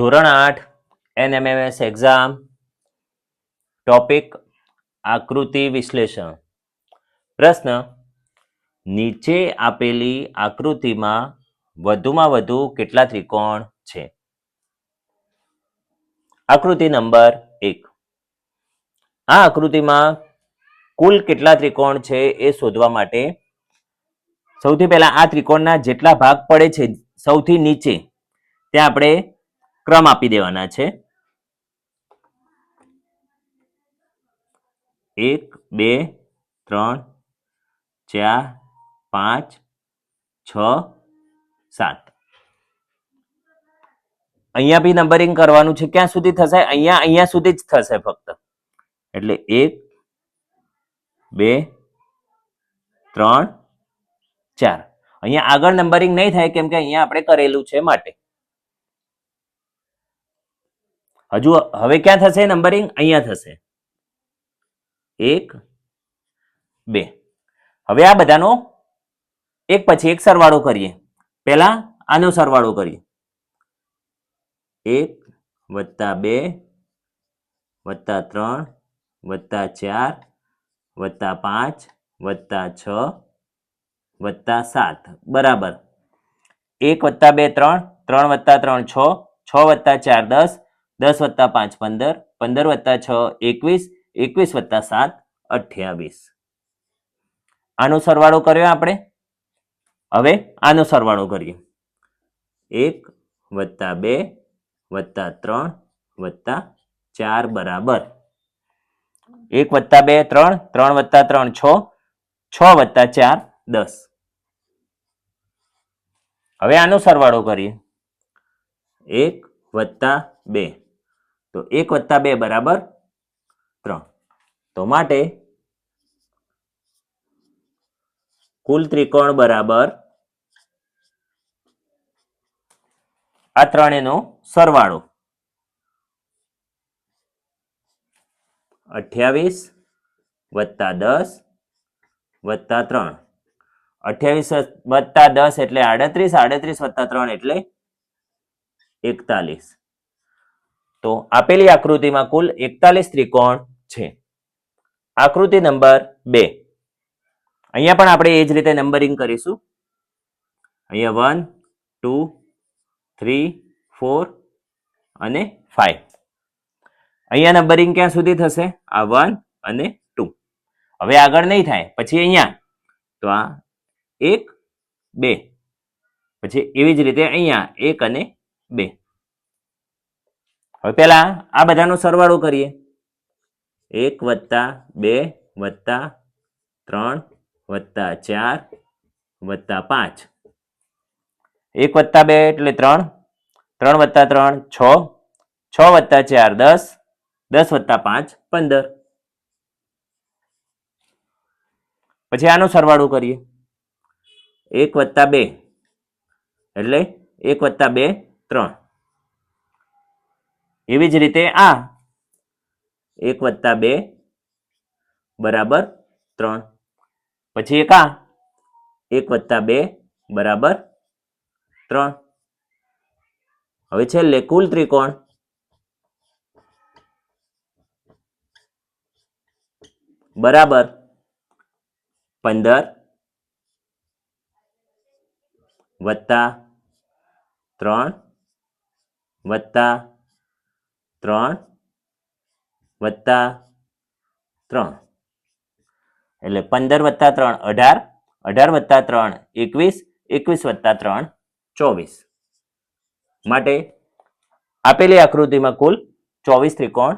ધોરણ આઠ, NMMS exam topic આકૃતિ વિશ્લેષણ. પ્રશ્ન, નીચે આપેલી આકૃતિમાં વધુમાં વધુ કેટલા ત્રિકોણ છે? આકૃતિ નંબર એક. આ આકૃતિમાં કુલ કેટલા ત્રિકોણ છે એ શોધવા માટે સૌથી પહેલા આ ત્રિકોણના જેટલા ભાગ પડે છે સૌથી નીચે, ત્યાં આપણે ક્રમ આપી દેવાના છે. એક, બે, ત્રણ, ચાર, પાંચ, છ, સાત. અહીંયા બી નંબરિંગ કરવાનું છે. ક્યાં સુધી થશે? અહીંયા અહીંયા સુધી જ થશે ફક્ત. એટલે એક, બે, ત્રણ, ચાર. અહીંયા આગળ નંબરિંગ નહીં થાય કેમ કે અહીંયા આપણે કરેલું છે માટે. હજુ હવે ક્યાં થશે નંબરિંગ? અહીંયા થશે. એક, બે. હવે આ બધાનો એક પછી એક સરવાળો કરીએ. પહેલા આનો સરવાળો કરીએ. એક વત્તા બે વત્તા ત્રણ વત્તા ચાર વત્તા પાંચ વત્તા છ વત્તા સાત. બરાબર. એક વત્તા બે ત્રણ ત્રણ વત્તા ત્રણ છ છ વત્તા ચાર દસ દસ વત્તા પાંચ પંદર પંદર વત્તા છ એકવીસ એકવીસ વત્તા સાત અઠ્યાવીસ. આનો સરવાળો કર્યો આપણે? હવે આનો સરવાળો કરીએ. એક વત્તા બે વત્તા ત્રણ વત્તા ચાર બરાબર. એક વત્તા બે ત્રણ ત્રણ વત્તા ત્રણ છ છ વત્તા ચાર દસ. હવે આનો સરવાળો કરીએ. એક વત્તા બે. તો એક વત્તા બે બરાબર ત્રણ. તો માટે કુલ ત્રિકોણ બરાબર આ ત્રણેયનો સરવાળો. અઠ્યાવીસ વત્તા દસ વત્તા ત્રણ. અઠ્યાવીસ વત્તા દસ એટલે આડત્રીસ આડત્રીસ વત્તા ત્રણ એટલે એકતાલીસ. તો આપેલી આકૃતિમાં કુલ એકતાલીસ ત્રિકોણ છે. આકૃતિ નંબર બે. અહીંયા પણ આપણે એ જ રીતે નંબરિંગ કરીશું. અહીંયા વન, ટુ, થ્રી, ફોર અને ફાઈવ. અહીંયા નંબરિંગ ક્યાં સુધી થશે? આ વન અને ટુ. હવે આગળ નહીં થાય. પછી અહીંયા. તો આ એક, બે. પછી એવી જ રીતે અહીંયા એક અને બે. હવે પેલા આ બધાનો સરવાળો કરીએ. એક વત્તા બે વત્તા ત્રણ વત્તા ચાર વત્તા પાંચ. એક વત્તા બે એટલે ત્રણ. ત્રણ વત્તા ત્રણ, છ. છ વત્તા ચાર, દસ. દસ વત્તા પાંચ, પંદર. પછી આનો સરવાળો કરીએ. એક વત્તા બે એટલે એક વત્તા બે, ત્રણ. એવી જ રીતે આ એક વત્તા બે બરાબર ત્રણ. પછી એક આ એક વત્તા બે બરાબર ત્રણ. હવે છેલ્લે કુલ ત્રિકોણ. બરાબર પંદર વત્તા ત્રણ વત્તા ત્રણ વત્તા ત્રણ. એટલે પંદર વત્તા ત્રણ, અઢાર. અઢાર વત્તા ત્રણ, એકવીસ. એકવીસ વત્તા ત્રણ, ચોવીસ. માટે આપેલી આકૃતિમાં કુલ ચોવીસ ત્રિકોણ